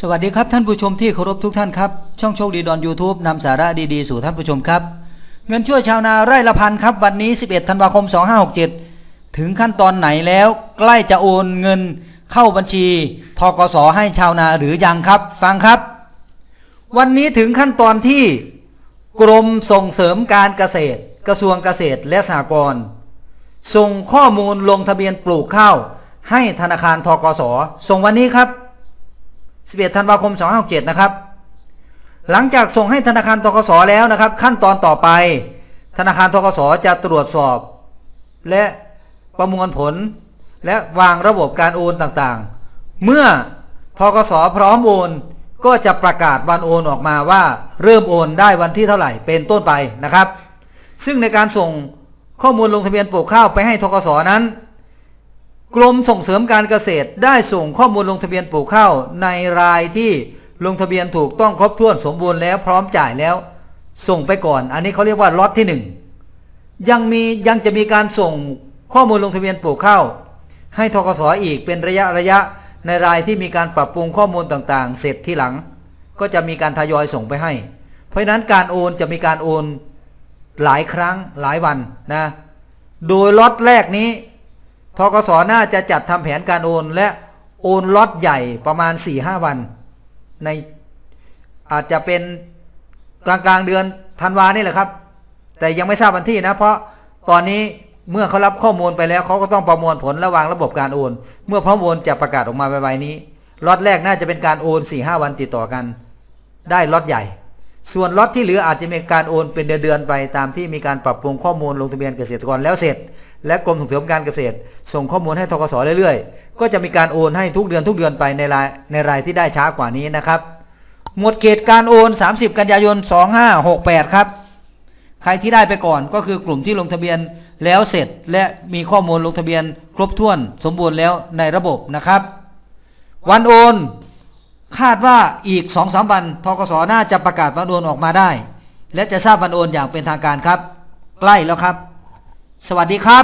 สวัสดีครับท่านผู้ชมที่เคารพทุกท่านครับ ช่องโชคดีดอน YouTube นำสาระดีๆ สู่ท่านผู้ชมครับ เงินช่วยชาวนาไร่ละพันครับ วันนี้ 11 ธันวาคม 2567 ถึงขั้นตอนไหนแล้วใกล้จะโอนเงินเข้าบัญชีทกสให้ชาวนาหรือยังครับ ฟังครับ วันนี้ถึงขั้นตอนที่ กรมส่งเสริมการเกษตร กระทรวงเกษตรและสหกรณ์ส่งข้อมูลลงทะเบียนปลูกข้าวให้ธนาคารทกสส่งวันนี้ครับ 11ธันวาคม 2567นะครับ หลังจากส่งให้ธนาคารทกสแล้วนะครับ ขั้นตอนต่อไป ธนาคารทกสจะตรวจสอบ และประมวลผล และวางระบบการโอนต่างๆ เมื่อทกสพร้อมโอนก็จะประกาศวันโอนออกมาว่าเริ่มโอนได้วันที่เท่าไหร่เป็นต้นไปนะครับ ซึ่งในการส่งข้อมูลลงทะเบียนปลูกข้าวไปให้ทกสนั้น กรมส่งเสริมการเกษตรได้ส่งข้อมูลลงทะเบียนปลูกข้าวในรายที่ลงทะเบียนถูกต้องครบถ้วนสมบูรณ์แล้วพร้อมจ่ายแล้ว ส่งไปก่อน อันนี้เขาเรียกว่าล็อตที่หนึ่งยังมียังจะมีการส่งข้อมูลลงทะเบียนปลูกข้าวให้ทกสออีกเป็นระยะระยะในรายที่มีการปรับปรุงข้อมูลต่างๆ เสร็จที่หลัง ก็จะมีการทยอยส่งไปให้ เพราะนั้นการโอนจะมีการโอนหลายครั้งหลายวันนะโดยล็อตแรกนี้ ทกสน่าจะจัดทำแผนการโอนและโอนล็อตใหญ่ประมาณ 4-5 วัน ในอาจจะเป็นกลางกลางเดือนธันวานี่แหละครับ แต่ยังไม่ทราบวันที่นะ เพราะตอนนี้เมื่อเขารับข้อมูลไปแล้วเขาก็ต้องประมวลผลและวางระบบการโอน เมื่อพร้อมโอนจะประกาศออกมาไวๆนี้ล็อตแรกน่าจะเป็นการโอน 4-5 วันติดต่อกัน ได้ล็อตใหญ่ ส่วนล็อตที่เหลืออาจจะมีการโอนเป็นเดือนๆไปตามที่มีการปรับปรุงข้อมูลลงทะเบียนเกษตรกรแล้วเสร็จ และกรมส่งเสริมการเกษตร ส่งข้อมูลให้ทกสเรื่อยๆ ก็จะมีการโอนให้ทุกเดือนทุกเดือนไปในรายในรายที่ได้ช้ากว่านี้นะครับ หมดเขตการโอน 30 กันยายน 2568 ครับ ใครที่ได้ไปก่อนก็คือกลุ่มที่ลงทะเบียนแล้วเสร็จและมีข้อมูลลงทะเบียน ครบถ้วนสมบูรณ์แล้วในระบบนะครับ วันโอนคาดว่าอีก 2-3 วันทกสน่าจะประกาศวันโอนออกมาได้ และจะทราบวันโอนอย่างเป็นทางการครับ ใกล้แล้วครับ สวัสดีครับ